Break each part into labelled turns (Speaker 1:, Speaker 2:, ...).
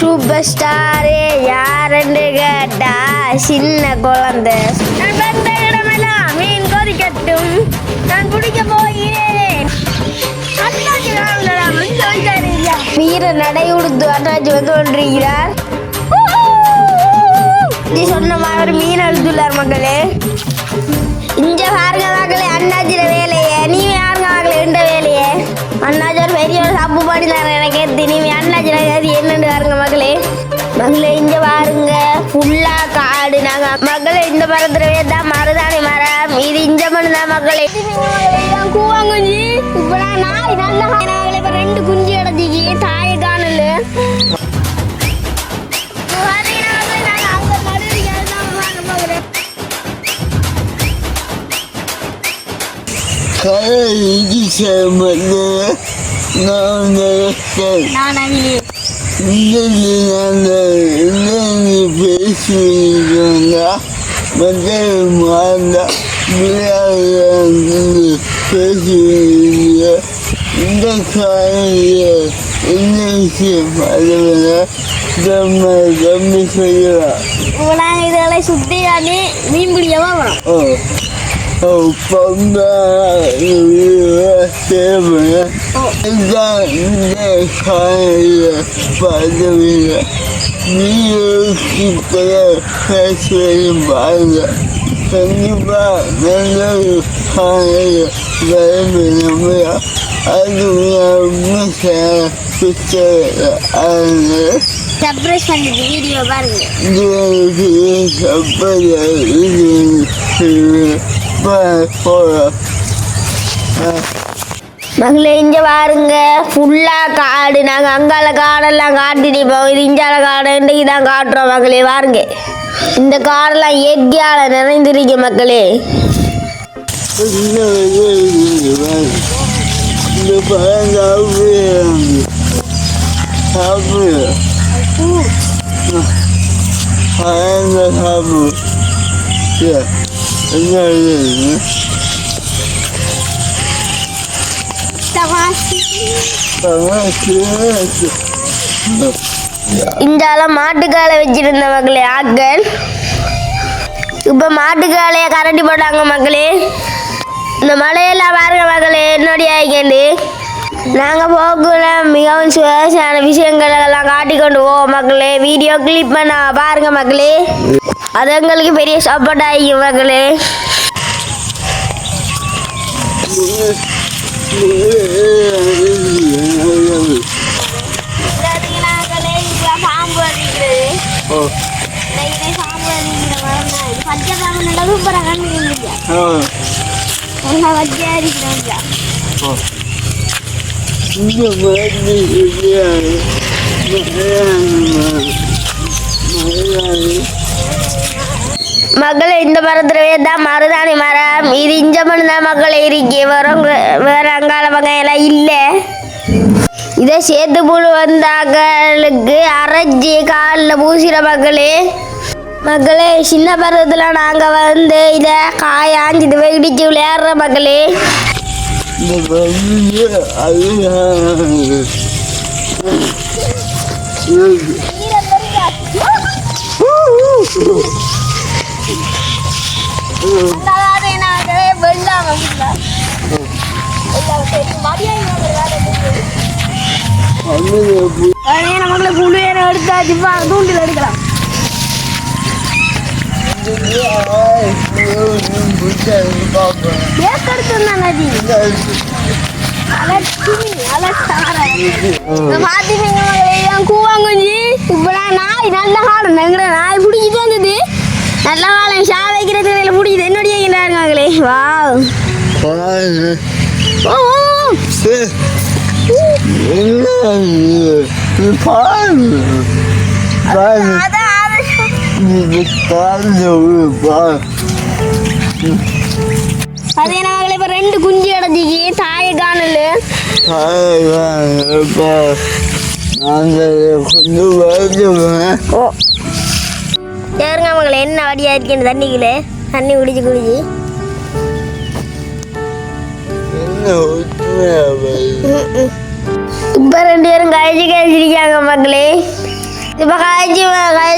Speaker 1: Super ஸ்டாரே யாருன்னு கேட்டா சின்ன குழந்தை. நான் வந்த இடமெல்லாம் மீன் கொதிக்கட்டும். நான் பிடிக்க போகிறேன். வீர நடை உடுத்து அண்ணாச்சி வந்து கொண்டிருக்கிறார். நீ சொன்ன மாதிரி மீன் அழுத்துள்ளார் மக்களே. இங்க பாருங்க மக்களே தப்பு பண்ணினாரு எனக்கு. நீ அண்ணாச்சிர அது என்னன்னு பாருங்க மகளே. மகளே இங்க பாருங்க. ஃபுல்லா காடு நாங்க. மகளே இந்த மரத்துல தான் மருதாணி மரம்? இது இஞ்ச மண் தான் மகளே. கூவாங்குஞ்சி. இப்ப நான் நாய் நல்ல மகளே இப்ப ரெண்டு குஞ்சு அடைஞ்சிக்கு தாயை காணல. அங்க நடுவில் வாங்க
Speaker 2: நான் பேசுவீங்க மக்கள் பேசுவீங்க இந்த இன்னைக்கு நம்ம செய்யலாம்
Speaker 1: இதெல்லாம் மீன் வரும்
Speaker 2: பதவியில் நீங்க பேசுவதை பாருங்க கண்டிப்பாக நல்ல ஒரு காலையில் வரவேணும் அது அது
Speaker 1: சர்ப்ரைஸ் பண்ணிட்டு வீடியோ பாருங்க மகளே இங்க பாருங்க ஃபுல்லா காடு. நாங்க அங்கால காடெல்லாம் காட்டிட்டு போவோம் இது இஞ்சால காடு இன்றைக்கு தான் காட்டுறோம் மகளே. பாருங்க இந்த காடெல்லாம் இயற்கையால நிறைந்திருக்கு மக்களே. இந்தால மாட்டுக்காலை வச்சிருந்த மகளே ஆக்கள். இப்போ மாட்டுக்காலைய கரண்டி போட்டாங்க மக்களே. இந்த மலையெல்லாம் பாருங்க மகளே என்னுடைய ஆகிக்கண்டு நாங்கள் போக்குள்ள மிகவும் சுவாரஸ்யமான விஷயங்கள் எல்லாம் காட்டிக்கொண்டு போவோம் மக்களே. வீடியோ கிளிப் பண்ண பாருங்க மக்களே. அது எங்களுக்கு பெரிய சப்போர்ட் ஆகிக்கும் மக்களே. பச்சை பாம்பு நல்லா சூப்பராக நல்லா வச்சியா இருக்கிறாங்க மகளே இந்த மரத்துலவே தான் மருதாணி மரம். இது இஞ்ச மண் தான் மக்களை இருக்கு வரும் வேற அங்கால எல்லாம் இல்லை. இதை சேர்த்து புழு வந்தாக்களுக்கு அரைச்சி காலில் பூசிற மக்களே மக்களே சின்ன பருவத்தில் நாங்கள் வந்து இதை காயாஞ்சிட்டு போய் இடிச்சு விளையாடுற மக்களே நமக்குள்ள புழு ஏன எடுத்தாச்சு தூண்டில் எடுக்கலாம். கூவாங்குஞ்சி இப்பதான் நாய் நல்ல காலம் எங்கட நாய் பிடிச்சிட்டு வந்தது நல்ல காலம் ஷா வைக்கிறது பிடிக்குது என்னுடைய இருக்காங்களே வா ஓ அதே பதினாறு இப்ப ரெண்டு குஞ்சு அடைஞ்சிக்கு தாயை காணல?
Speaker 2: கொஞ்சம் வருதுவேன்
Speaker 1: என்ன வடியா இருக்கேன் தண்ணிக்குள்ள? தண்ணி குடிச்சு குடிச்சு.
Speaker 2: இப்ப
Speaker 1: இப்போ ரெண்டு பேரும் கழிச்சு கழிச்சிருக்காங்க மக்களே இப்போ கழிச்சு கழிச்சு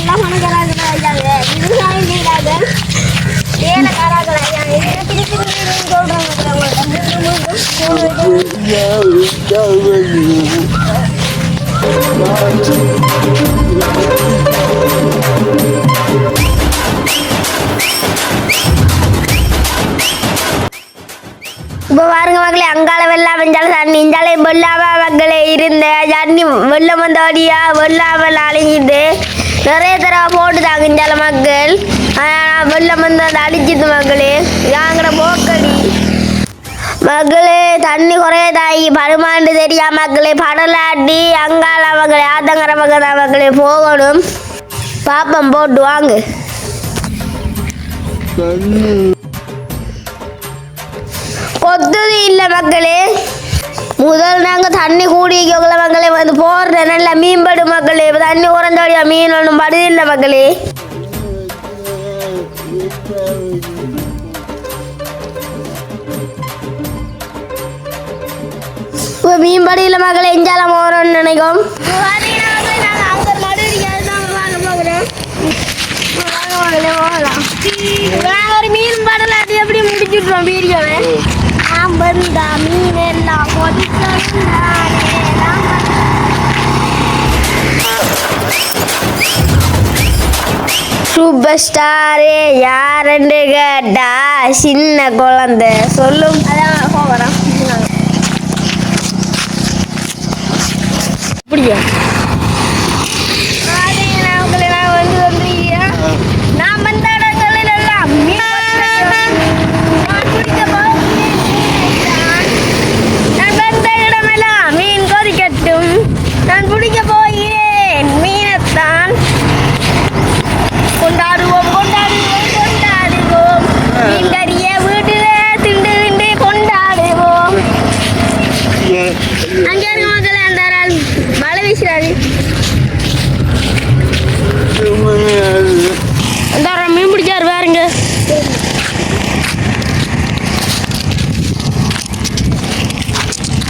Speaker 1: நம்ம அம்மாவை காணல எங்கடா அவன் கூட்டி இப்போ பாருங்க மக்களே அங்கால வெள்ளம் வந்தாலும் தண்ணி இந்தாலும் வெள்ளாம இருந்த தண்ணி வெள்ளம் வந்தோடியா? வெள்ளாமல் அழிஞ்சிட்டு நிறைய தடவை போட்டுதாங்க இந்தால மக்கள். ஆனால் வெள்ளம் வந்து அதை அழிச்சிது மக்களே. யாங்கிற போக்கடி. மக்களே தண்ணி குறையதாகி பருமாண்டு தெரியா மக்களே? படலாட்டி அங்கால மக்களே ஆத்தங்கர மக்கள் மக்களே. போகணும். பாப்பம் போட்டு வாங்க. கொத்துது இல்லை மக்களே. முதல் நாங்கள் தண்ணி கூடிக்கல மக்களே வந்து போடுற நல்ல மீன்படு மக்களே இப்போ தண்ணி குறைஞ்சோடியா மீன் ஒன்றும் படுதில்லை மக்களே இப்போ மீன் மக்களே எஞ்சால போகிறோம்னு நினைக்கும். ஒரு மீன் படலாட்டி எப்படி முடிச்சுட்டுறோம் வீடியோவை? வந்த மீன் எல்லாம் சூப்பர் ஸ்டாரே யாருன்னு கேட்டா சின்ன குழந்தை சொல்லும் அதான் போகிறோம் பிடிக்கும் நான் வந்து வந்துருக்கேன் நான் வந்த இடங்களில் எல்லாம் மீன் நான் பிடிக்க போகிறேன். நான் வந்த இடமெல்லாம் மீன் கொதிக்கட்டும் நான் பிடிக்க போகிறேன் மீனைத்தான் கொண்டாடுவோம் கொண்டாடுவோம் கொண்டாடுவோம் மீன் கறிய வீட்டுல திண்டு திண்டு கொண்டாடுவோம் அங்கே இருக்க மக்கள் அந்த ஆள் மழை வீசுறாரு அந்த மீன் பிடிச்சாரு பாருங்க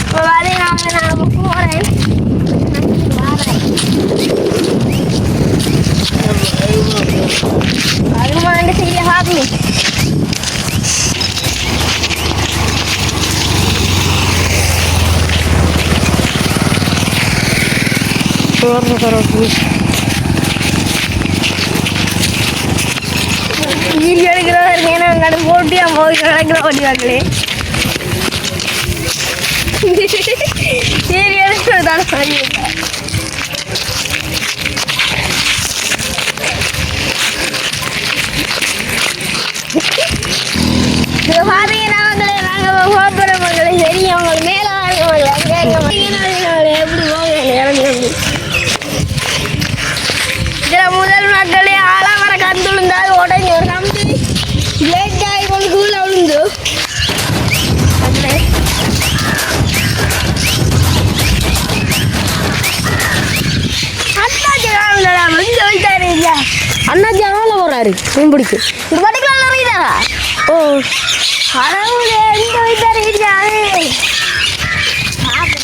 Speaker 1: இப்போ வரேன் நான் நான் போகிறேன் அதுமாண்ட செய்ய ஹாப்பி வீடியோ எடுக்கிறதா இருக்கேன் அங்கே போட்டியா போய் நடக்கிற ஓடிவாங்களே வீடியோ எடுக்கிறதால மாதிரி இது பாத்தீங்கன்னா மக்களே போகிற சரி அவங்க மேல வாங்க எப்படி போக
Speaker 3: இறந்து போறாரு மீன் பிடிக்க.
Speaker 1: இது பட்டிக்கலாம் நிறையதா
Speaker 3: ஓ.
Speaker 1: கடவுளே விட்டாரு இல்லையா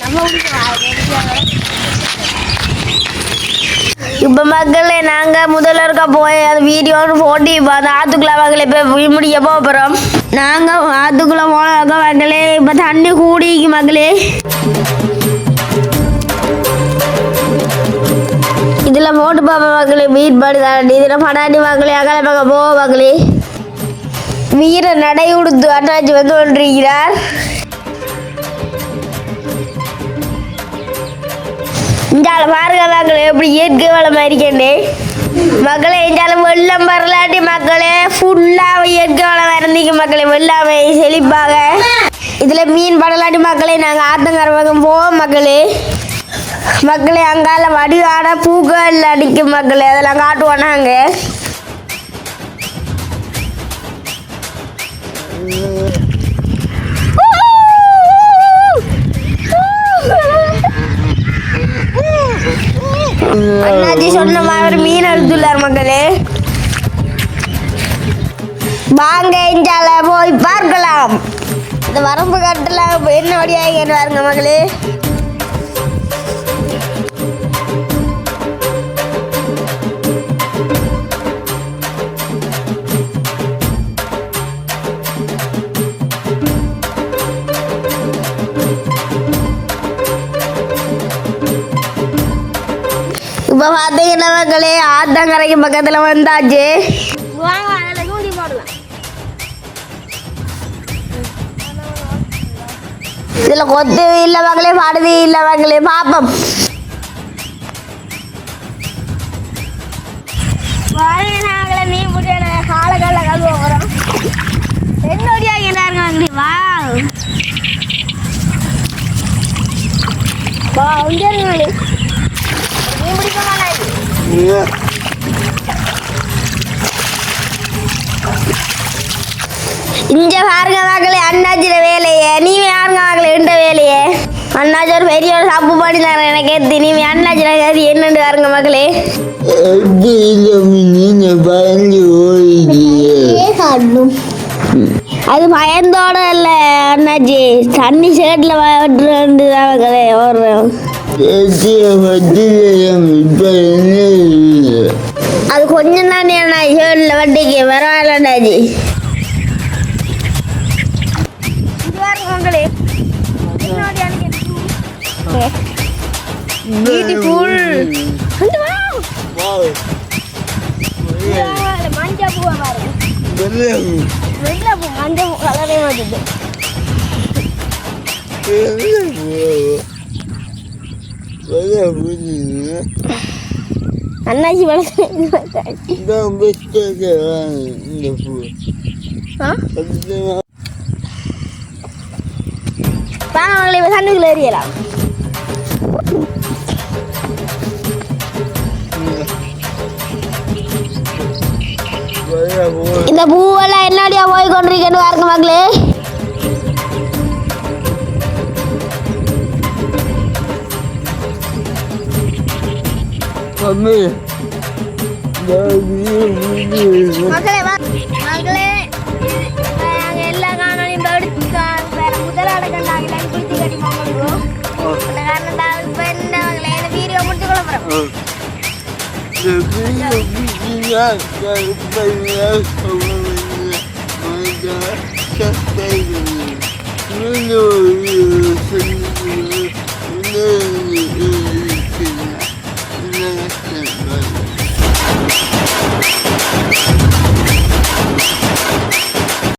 Speaker 1: நம்ம இப்போ மக்களே நாங்கள் முதல்ல இருக்க போய் அது வீடியோன்னு போட்டி இப்போ அந்த ஆற்றுக்குள்ள மகளே இப்போ பிடிக்க போகிறோம் நாங்கள் ஆற்றுக்குள்ளே போனாக்க மகளே இப்போ தண்ணி கூடிக்கு மகளே இதில் மோட்டு பாப்பா மக்களே மீன் பாடி தாண்டி இதில் படாண்டி மகளே அகல பக்கம் போக மக்களே வீர நடை உடுத்து அட்டாச்சி வந்து கொண்டிருக்கிறார் இந்த பாருங்க மகளே எப்படி இயற்கை வளம் இருக்கேன்டே மக்களே எஞ்சாலும் வெள்ளம் வரலாட்டி மக்களே ஃபுல்லாக இயற்கை வளம் இறந்திக்கு மக்களே வெள்ளாமை செழிப்பாக இதில் மீன் படலாட்டி மக்களே நாங்கள் ஆத்தங்கர பக்கம் போவோம் மக்களே மக்களே அங்கால வடிவான பூக்கள் அடிக்கும் மக்களே அதெல்லாம் காட்டுவோம் நாங்கள் அண்ணாச்சி சொன்ன மாதிரி மீன் எடுத்துள்ளார் மக்களே. வாங்க இஞ்சால போய் பார்க்கலாம். இந்த வரம்பு கட்டலாம் என்ன வழியாக பாருங்க மகளே இப்போ பார்த்தீங்கன்னா மக்களே ஆத்தங்கரைக்கு பக்கத்தில் வந்தாச்சு வாங்க அதில் தூண்டி போடலாம் இதில் கொத்து இல்லை மகளே பாடுது இல்லை மகளே பாப்பம் நாங்களே மீன் பிடிச்ச காலக்கால கழுவ போகிறோம் என்னோடய எல்லாருங்க மகளே வா வா இங்கே இங்க பாருங்க மக்களே அண்ணாச்சிர வேலையே நீ யாருங்க மக்களே இந்த வேலையே அண்ணாச்சி ஒரு பெரிய ஒரு சப்பு பண்ணி தரேன் எனக்கு எடுத்து நீ அண்ணாச்சி கேது என்னண்டு பாருங்க
Speaker 2: மக்களே நீங்க பயந்து
Speaker 1: அது பயந்தோட இல்ல அண்ணாச்சி தண்ணி ஷேட்ல விட்டுருந்து தான் மகளே
Speaker 2: இல்லை
Speaker 1: அது கொஞ்சம் தானே அண்ணா ஷேட்ல வட்டிக்கு பரவாயில்ல அண்ணாச்சி மகளே பியூட்டிஃபுல் மஞ்சள் பூவை பாருங்க. வெள்ளை பூ மஞ்சள் பூ கலரே
Speaker 2: புரியுது
Speaker 1: அண்ணாச்சி வளர்க்க
Speaker 2: இதான் இந்த பூ
Speaker 1: இப்போ சண்டைக்குள்ள
Speaker 2: பூ
Speaker 1: இந்த பூவெல்லாம் என்னடியா போய் கொண்டிருக்கேன்னு பாருங்க மக்களே.
Speaker 2: മമ്മി
Speaker 1: മക്കളെ മക്കളെ എല്ലാ കാണാനും മുതൽ അടക്കണ്ട അങ്ങനെ കുളിച്ച് കടി മക്കളോ കാരണം എന്താ ഇപ്പൊ എന്റെ മക്കളെ എന്റെ വീഡിയോ മുട്ടിക്കുളം പറയും No, no, no, no, no,
Speaker 2: no. Thank you.